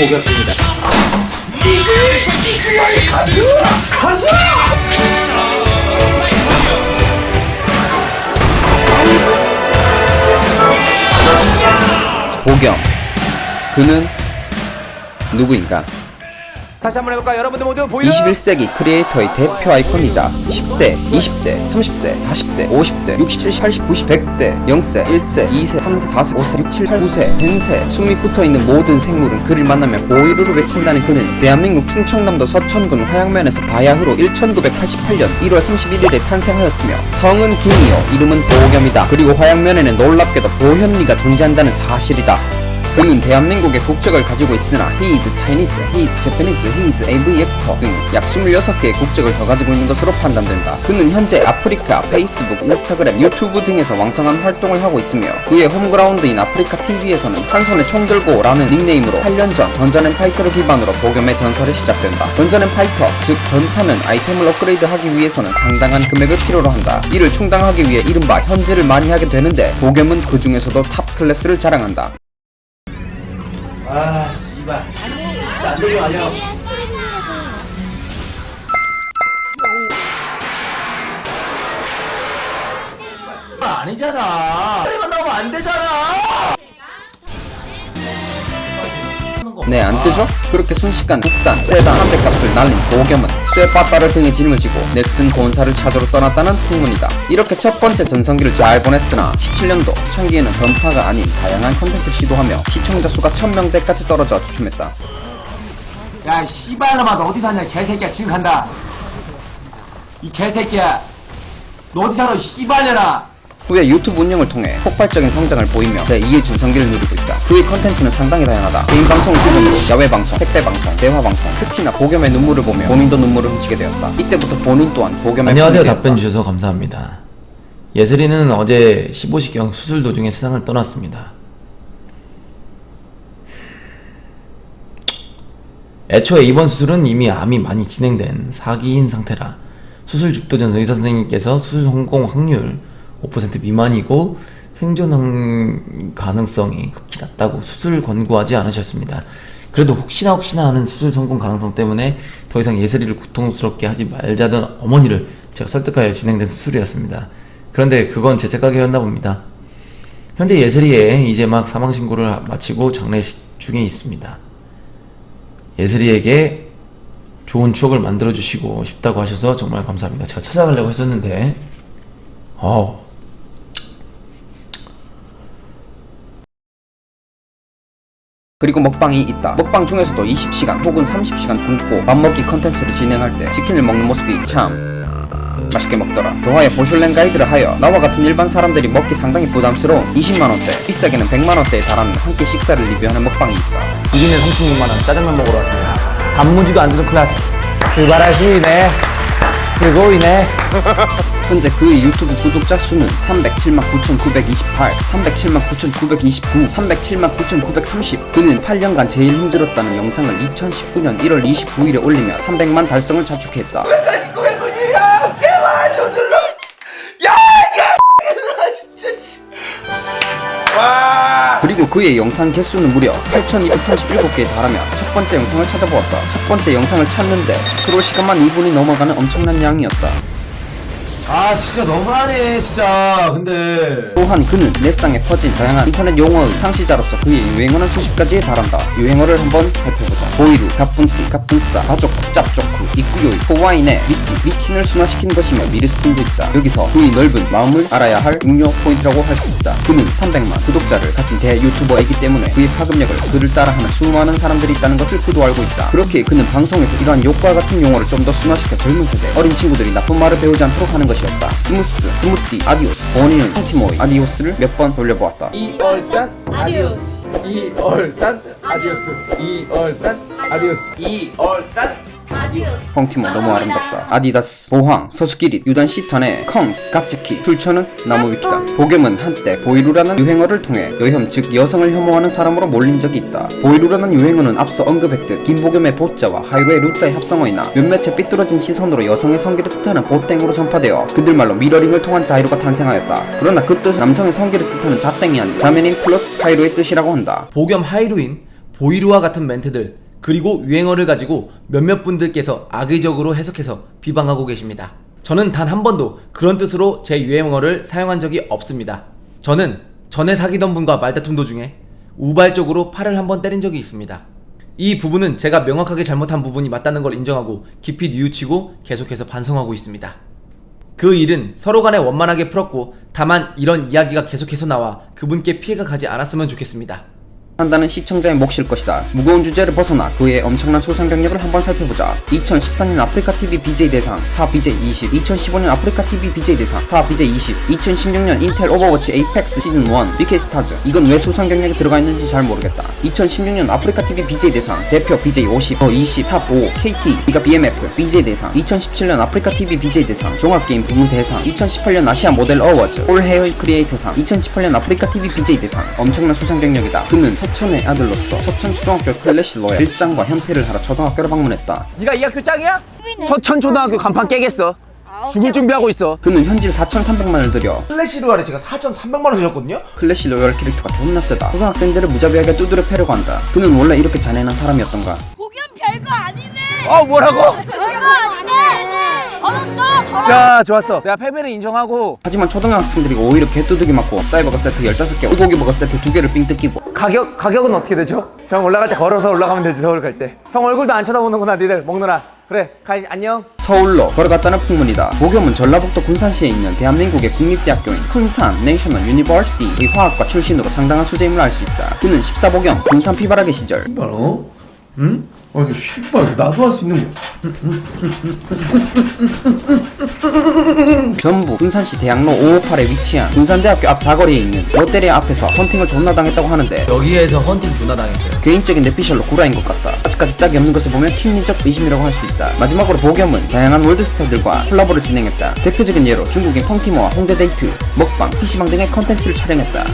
보ገብ입니다. 보경 그는 누구인가 다시 한번 해볼까요? 여러분들 모두 보이나요? 21세기 크리에이터의 대표 아이콘이자 10대, 20대, 30대, 40대, 50대, 60, 70, 80, 90, 100대, 0세, 1세, 2세, 3세, 4세, 5세, 6, 7, 8, 9세, 100세 숨이 붙어있는 모든 생물은 그를 만나면 보이루를 외친다는 그는 대한민국 충청남도 서천군 화양면에서 바야흐로 1988년 1월 31일에 탄생하였으며 성은 김이요 이름은 보겸이다 그리고 화양면에는 놀랍게도 보현리가 존재한다는 사실이다 그는 대한민국의 국적을 가지고 있으나 he is Chinese, he is Japanese, he is AV 액터 등약 26개의 국적을 더 가지고 있는 것으로 판단된다. 그는 현재 아프리카, 페이스북, 인스타그램, 유튜브 등에서 왕성한 활동을 하고 있으며 그의 홈그라운드인 아프리카 TV에서는 한 손에 총 들고 라는 닉네임으로 8년 전 던전앤 파이터를 기반으로 보겸의 전설이 시작된다. 던전앤 파이터, 즉 던파는 아이템을 업그레이드하기 위해서는 상당한 금액을 필요로 한다. 이를 충당하기 위해 이른바 현질을 많이 하게 되는데 보겸은 그 중에서도 탑 클래스를 자랑한다. 아, 씨발. 진짜 안 되게 아니야. 아니잖아. 소리만 나오면 안 되잖아. 네, 안 뜨죠? 그렇게 순식간 국산, 세단 한대 값을 날린 보겸은 쇠빠따를 등에 짊어지고 넥슨 본사를 찾으러 떠났다는 풍문이다. 이렇게 첫 번째 전성기를 잘 보냈으나 17년도 초창기에는 던파가 아닌 다양한 컨텐츠를 시도하며 시청자 수가 1000명대까지 떨어져 주춤했다. 야, 씨발놈아, 너 어디 사냐, 개새끼야, 지금 간다. 이 개새끼야. 너 어디 살아, 이 씨발년아. 후에 유튜브 운영을 통해 폭발적인 성장을 보이며 제2의 전성기를 누리고 있다. 그의 컨텐츠는 상당히 다양하다. 게임 방송을 기본으로 야외 방송, 택배 방송, 대화 방송, 특히나 보겸의 눈물을 보며 본인도 눈물을 훔치게 되었다. 이때부터 본인 또한 보겸의 안녕하세요. 되었다. 답변 주셔서 감사합니다. 예슬이는 어제 15시경 수술 도중에 세상을 떠났습니다. 애초에 이번 수술은 이미 암이 많이 진행된 사기인 상태라 수술 죽도 전 의사 선생님께서 수술 성공 확률 5% 미만이고 생존 한- 가능성이 극히 낮다고 수술 권고하지 않으셨습니다. 그래도 혹시나 혹시나 하는 수술 성공 가능성 때문에 더 이상 예슬이를 고통스럽게 하지 말자던 어머니를 제가 설득하여 진행된 수술이었습니다. 그런데 그건 제 착각이었나 봅니다. 현재 예슬이의 이제 막 사망 신고를 마치고 장례식 중에 있습니다. 예슬이에게 좋은 추억을 만들어 주시고 싶다고 하셔서 정말 감사합니다. 제가 찾아가려고 했었는데, 어 그리고 먹방이 있다. 먹방 중에서도 20시간 혹은 30시간 굶고 밥 먹기 컨텐츠를 진행할 때 치킨을 먹는 모습이 참 맛있게 먹더라. 더하여 보슐랭 가이드를 하여 나와 같은 일반 사람들이 먹기 상당히 부담스러운 20만원대, 비싸게는 100만원대에 달하는 한 끼 식사를 리뷰하는 먹방이 있다. 이기는 36만원 짜장면 먹으러 왔습니다. 단무지도 안 드는 클래스. 스바라시네. 스고이네. 현재 그의 유튜브 구독자 수는 307만 9,928, 307만 9,929, 307만 9,930. 그는 8년간 제일 힘들었다는 영상을 2019년 1월 29일에 올리며 300만 달성을 자축했다. 그리고 그의 영상 개수는 무려 8,237개에 달하며 첫 번째 영상을 찾아보았다. 첫 번째 영상을 찾는데 스크롤 시간만 2분이 넘어가는 엄청난 양이었다. 아, 진짜 너무하네, 진짜. 근데. 또한 그는 넷상에 퍼진 다양한 인터넷 용어의 창시자로서 그의 유행어는 수십 가지에 달한다. 유행어를 한번 살펴보자. 보이루, 가뿐띠, 가뿐싸, 가족구, 짭조크, 이꾸요이, 호와이네, 미끼, 미친을 순화시킨 것이며 미르스틴도 있다. 여기서 그의 넓은 마음을 알아야 할 중요 포인트라고 할 수 있다. 그는 300만 구독자를 가진 대유튜버이기 때문에 그의 파급력을 그를 따라하는 수많은 사람들이 있다는 것을 그도 알고 있다. 그렇게 그는 방송에서 이러한 욕과 같은 용어를 좀 더 순화시켜 젊은 세대, 어린 친구들이 나쁜 말을 배우지 않도록 하는 것이 었다. 스무스, 스무띠, 아디오스, 본인은 펑티모이, 아디오스를 몇 번 돌려보았다. 이얼산 아디오스. 이얼산 아디오스. 이얼산 아디오스. 이얼산 펑티모 너무 아름답다. 아디다스, 보황, 서수기릿, 유단 시턴의 컹스, 가츠키, 출처는 나무위키다. 보겸은 한때 보이루라는 유행어를 통해 여혐 즉 여성을 혐오하는 사람으로 몰린 적이 있다. 보이루라는 유행어는 앞서 언급했듯 김보겸의 보자와 하이로의 루자의 합성어이나 몇몇의 삐뚤어진 시선으로 여성의 성기를 뜻하는 보땡으로 전파되어 그들 말로 미러링을 통한 자이로가 탄생하였다. 그러나 그 뜻은 남성의 성기를 뜻하는 자땡이 아닌 자매님 플러스 하이로의 뜻이라고 한다. 보겸 하이루인 보이루와 같은 멘트들 그리고 유행어를 가지고 몇몇 분들께서 악의적으로 해석해서 비방하고 계십니다. 저는 단 한 번도 그런 뜻으로 제 유행어를 사용한 적이 없습니다. 저는 전에 사귀던 분과 말다툼 도중에 우발적으로 팔을 한 번 때린 적이 있습니다. 이 부분은 제가 명확하게 잘못한 부분이 맞다는 걸 인정하고 깊이 뉘우치고 계속해서 반성하고 있습니다. 그 일은 서로 간에 원만하게 풀었고 다만 이런 이야기가 계속해서 나와 그분께 피해가 가지 않았으면 좋겠습니다. 한다는 시청자의 몫일 것이다. 무거운 주제를 벗어나 그의 엄청난 수상 경력을 한번 살펴보자. 2014년 아프리카 TV BJ 대상 스타 BJ 20, 2015년 아프리카 TV BJ 대상 스타 BJ 20, 2016년 인텔 오버워치 에이펙스 시즌 1 BK 스타즈. 이건 왜 수상 경력이 들어가 있는지 잘 모르겠다. 2016년 아프리카 TV BJ 대상 대표 BJ 50, 어 20, 탑 5, KT, 이가 BMF BJ 대상. 2017년 아프리카 TV BJ 대상 종합 게임 부문 대상. 2018년 아시아 모델 어워즈 올 헤어 크리에이터상. 2018년 아프리카 TV BJ 대상. 엄청난 수상 경력이다. 그는 서천의 아들로서 서천초등학교 클래시 로얄 일장과 현피를 하러 초등학교를 방문했다. 네가 이 학교 짱이야? 서천초등학교 간판 깨겠어. 죽을 준비하고 있어. 그는 현질 4,300만을 들여 플래시 로얄에 제가 4,300만 원 들였거든요. 클래시 로얄 캐릭터가 존나 세다. 초등학생들을 무자비하게 두드려 패려고 한다. 그는 원래 이렇게 잔인한 사람이었던가. 복연 별거 아니네. 어 뭐라고? 별거. 더럽다. 자 좋았어. 내가 패배를 인정하고 하지만 초등학생들이 오히려 개뚜두기 맞고 사이버거 세트 15개, 불고기 버거 세트 2개를 삥 뜯기고 가격 가격은 어떻게 되죠? 형 올라갈 때 걸어서 올라가면 되지 서울 갈 때. 형 얼굴도 안 쳐다보는구나 니들 먹느라. 그래 가 안녕. 서울로 걸어갔다는 풍문이다. 보겸은 전라북도 군산시에 있는 대한민국의 국립대학교인 군산 내셔널 유니버시티의 화학과 출신으로 상당한 수재임을 알 수 있다. 그는 14보겸 군산 피바라기 시절 어? 응? 어 이거 씨발 나도 할 수 있는 거 전북 군산시 대학로 558에 위치한 군산대학교 앞 사거리에 있는 롯데리아 앞에서 헌팅을 존나 당했다고 하는데 여기에서 헌팅 존나 당했어요. 개인적인 내피셜로 구라인 것 같다. 아직까지 짝이 없는 것을 보면 팀리적 의심이라고 할 수 있다. 마지막으로 보겸은 다양한 월드스타들과 콜라보를 진행했다. 대표적인 예로 중국인 펑키모와 홍대 데이트, 먹방, PC방 등의 컨텐츠를 촬영했다.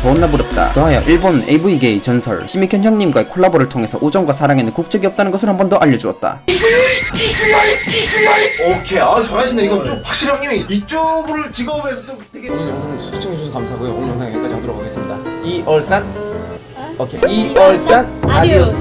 존나 부럽다. 더하여 일본 AV계의 전설 시미켄 형님과의 콜라보를 통해서 우정과 사랑에는 국적이 없다는 것을 한 번 더 알려주었다. 오케이. 아 잘하시네. 이거 좀 확실히 형님이 이쪽을 직업에서 좀 되게 오늘 영상 시청해주셔서 감사하고요. 오늘 영상 여기까지 하도록 하겠습니다. 이얼산? 오케이. 이얼산? 아디오스